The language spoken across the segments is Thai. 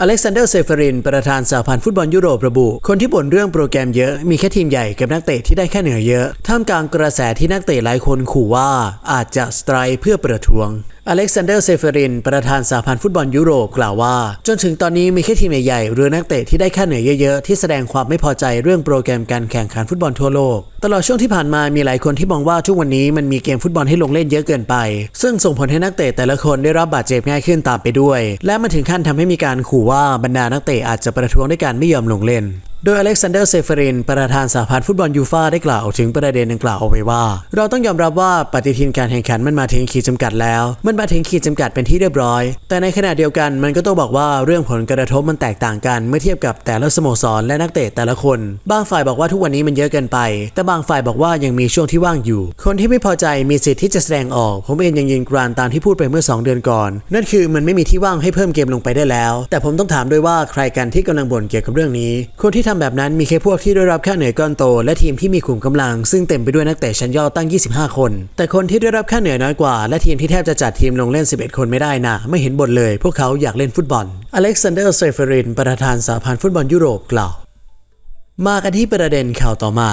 อเล็กซานเดอร์เซฟริน ประธานสหพันธ์ฟุตบอลยุโรประบุ คนที่บ่นเรื่องโปรแกรมเยอะ มีแค่ทีมใหญ่กับนักเตะที่ได้แค่เหนือเยอะ ท่ามกลางกระแสที่นักเตะหลายคนขู่ว่าอาจจะสไตร์เพื่อประท้วง อเล็กซานเดอร์เซฟริน ประธานสหพันธ์ฟุตบอลยุโรปกล่าวว่า จนถึงตอนนี้มีแค่ทีมใหญ่ๆหรือนักเตะที่ได้ค่าเหนื่อยเยอะๆ ที่แสดงความไม่พอใจเรื่องโปรแกรมการแข่งขันฟุตบอลทั่วโลก ตลอดช่วงที่ผ่านมามีหลายคนที่มองว่าทุกวันนี้มันมีเกมฟุตบอลให้ลงเล่นเยอะเกินไป ซึ่งส่งผลให้นักเตะแต่ละคนได้รับบาดเจ็บง่ายขึ้นตามไปด้วย และมันถึงขั้นทำให้มีการขู่ว่าบรรดานักเตะอาจจะประท้วงด้วยการไม่ยอมลงเล่น โดยอเล็กซานเดอร์เซฟริน ประธานสหพันธ์ฟุตบอลยูฟาได้กล่าวถึงประเด็นดังกล่าวเอาไว้ว่า เราต้องยอมรับว่าปฏิทินการแข่งขันมันมาถึงขีดจำกัดแล้ว มันมาถึงขีดจำกัดเป็นที่เรียบร้อย แต่ในขณะเดียวกันมันก็ต้องบอกว่าเรื่องผลกระทบมันแตกต่างกันเมื่อเทียบกับแต่ละสโมสรและนักเตะแต่ละคน บางฝ่ายบอกว่าทุกวันนี้มันเยอะเกินไป แต่บางฝ่ายบอกว่ายังมีช่วงที่ว่างอยู่ คนที่ไม่พอใจมีสิทธิ์ที่จะแสดงออก ผมเองยังยืนกรานตามที่พูดไปเมื่อ 2 เดือนก่อน นั่นคือมันไม่มีที่ว่างให้เพิ่มเกมลงไปได้แล้ว แต่ผมต้องถามด้วยว่าใครกันที่กำลังบ่นเกี่ยวกับเรื่องนี้คนที่ทำแบบนั้นมีแค่พวกที่ได้รับค่าเหนื่อยก้อนโต และทีมที่มีขุมกำลัง ซึ่งเต็มไปด้วยนักเตะชั้นยอดตั้ง 25 คน แต่คนที่ได้รับค่าเหนื่อยน้อยกว่า และทีมที่แทบจะจัดทีมลงเล่น 11 คนไม่ได้นะไม่เห็นบ่นเลย พวกเขาอยากเล่นฟุตบอลอเล็กซานเดอร์เซฟรินประธานสหพันธ์ฟุตบอลยุโรปกล่าว มากันที่ประเด็นข่าวต่อมา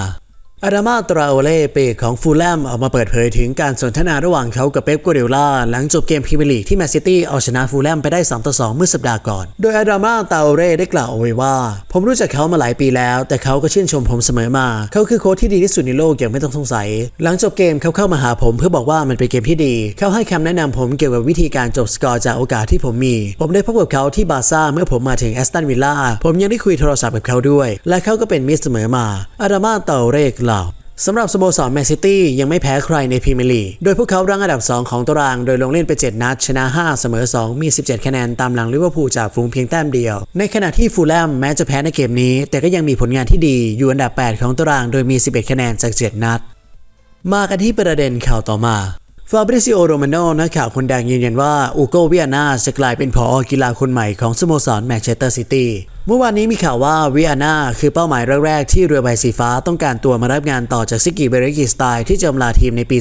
อาดามาตราโอเล่เปกของฟูลแลมออกมาเปิดเผยถึงการสนทนาระหว่างเขากับเป๊ปกัวเดล่าหลังจบเกมพรีเมียร์ลีกที่แมนซิตี้เอาชนะฟูลแลมไปได้ 2 ต่อ 2 เมื่อสัปดาห์ก่อน โดยอาดามาตราโอเล่ได้กล่าวเอาไว้ว่า ผมรู้จักเขามาหลายปีแล้ว แต่เขาก็ชื่นชมผมเสมอมา เขาคือโค้ชที่ดีที่สุดในโลกอย่างไม่ต้องสงสัย หลังจบเกมเขาเข้ามาหาผมเพื่อบอกว่ามันเป็นเกมที่ดี เขาให้คำแนะนำผมเกี่ยวกับวิธีการจบสกอร์จากโอกาสที่ผมมี ผมได้พบกับเขาที่บาร์ซ่าเมื่อผมมาถึงแอสตันวิลล่าผมยังได้คุยโทรศัพท์กับเขาด้วย และเขาก็เป็นมิตรเสมอมาอาดามาตราโอเล่กล่าวสำหรับสโมสรแมนซิตี้ยังไม่แพ้ใครในพรีเมียร์ลีก โดยพวกเขารั้งอันดับ 2 ของตาราง โดยลงเล่นไป 7 นัด ชนะ 5 เสมอ 2 มี 17 คะแนนตามหลังลิเวอร์พูลจากฝูงเพียงแต้มเดียว ในขณะที่ฟูลแลมแม้จะแพ้ในเกมนี้ แต่ก็ยังมีผลงานที่ดี อยู่อันดับ 8 ของตาราง โดยมี 11 คะแนนจาก 7 นัด มากันที่ประเด็นข่าวต่อมา ฟาบริซิโอโรมาโนนักข่าวคนดังยืนยันว่าอูโกเวียนาจะกลายเป็นผอกีฬาคนใหม่ของสโมสรแมนเชสเตอร์ซิตี้เมื่อวานนี้มีข่าวว่าเวิอาน่าคือเป้าหมายแรก ๆ ที่เรือใบสีฟ้าต้องการตัวมารับงานต่อจากซิกิเบรกิสไตล์ที่จะลาทีมในปี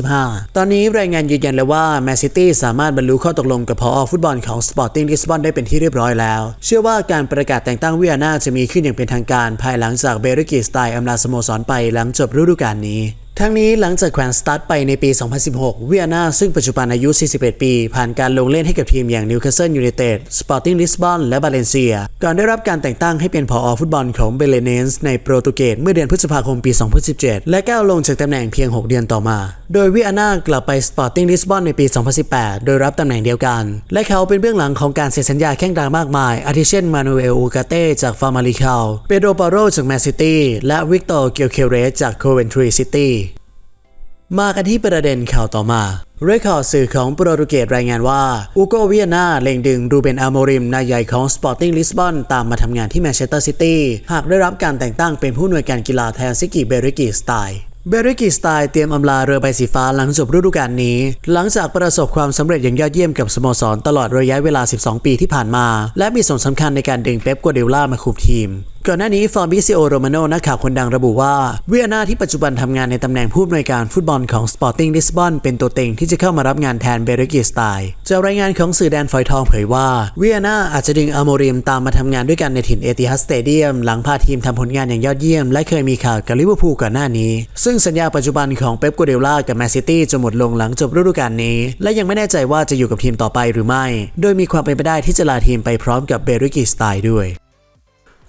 2025 ตอนนี้รายงานยืนยันแล้วว่าแมนซิตี้สามารถบรรลุข้อตกลงกับพอฟุตบอลของสปอร์ติ้งลิสบอนได้เป็นที่เรียบร้อยแล้ว เชื่อว่าการประกาศแต่งตั้งเวิอาน่าจะมีขึ้นอย่างเป็นทางการภายหลังจากเบรกิสไตล์อำลาสโมสรไปหลังจบฤดูกาลนี้ ทั้งนี้หลังจากแขวนสตาร์ทไปในปี 2016วิอาน่าซึ่งปัจจุบันอายุ 41 ปี ผ่านการลงเล่นให้กับทีมอย่างนิวคาสเซิลยูไนเต็ด สปอร์ติ้งลิสบอน และบาเลนเซีย ก่อนได้รับการแต่งตั้งให้เป็นผอฟุตบอลของเบเลเนนส์ในโปรตุเกสเมื่อเดือนพฤษภาคมปี 2017 และก้าวลงจากตำแหน่งเพียง 6 เดือนต่อมา โดยวิอาน่ากลับไปสปอร์ติ้งลิสบอนในปี 2018 โดยรับตำแหน่งเดียวกัน และเขาเป็นเบื้องหลังของการเซ็นสัญญาแข้งดังมากมาย อาทิเช่นมานูเอลอูกาเต้จากฟาร์มาลิคาเปโดปาโรจากแมนซิตี้ และวิกตอร์เกียวเคเรสจากโคเวนทรีซิตี้ มากันที่ประเด็นข่าวต่อมาเรคคอร์ดสื่อของโปรตุเกสรายงานว่า อูโกเวียนาเล็งดึงรูเบนอาโมริมนายใหญ่ของสปอร์ติ้งลิสบอนตามมาทำงานที่แมนเชสเตอร์ซิตี้ หากได้รับการแต่งตั้งเป็นผู้อำนวยการกีฬาแทนซิกิเบริกิสไตล์เบริกิสไตล์เตรียมอำลาเรือใบสีฟ้าหลังจบฤดูกาลนี้ หลังจากประสบความสำเร็จอย่างยอดเยี่ยมกับสโมสรตลอดระยะเวลา 12 ปีที่ผ่านมา และมีส่วนสำคัญในการดึงเป๊ปกัวเดล่ามาคุมทีม ก่อนหน้านี้ฟอร์บิซิโอโรมาโนนักข่าวคนดังระบุว่าเวียนาที่ปัจจุบันทำงานในตำแหน่งผู้อำนวยการฟุตบอลของ Sporting Lisbon เป็นตัวเต็งที่จะเข้ามารับงานแทนเบริกิสไตล์จากรายงานของสื่อแดนฝอยทองเผยว่าเวียนาอาจจะดึงอาโมริมตามมาทำงานด้วยกันในถิ่นเอติฮัสสเตเดียมหลังพาทีมทำผลงานอย่างยอดเยี่ยม และเคยมีข่าวกับลิเวอร์พูลก่อนหน้านี้ ซึ่งสัญญาปัจจุบันของเป๊ปกัวเดล่ากับแมนซิตี้จะหมดลงหลังจบฤดูกาลนี้ และยังไม่แน่ใจว่าจะอยู่กับทีมต่อไปหรือไม่ โดยมีความเป็นไปได้ที่จะลาทีมไปพร้อมกับเบริกิสไตล์ด้วย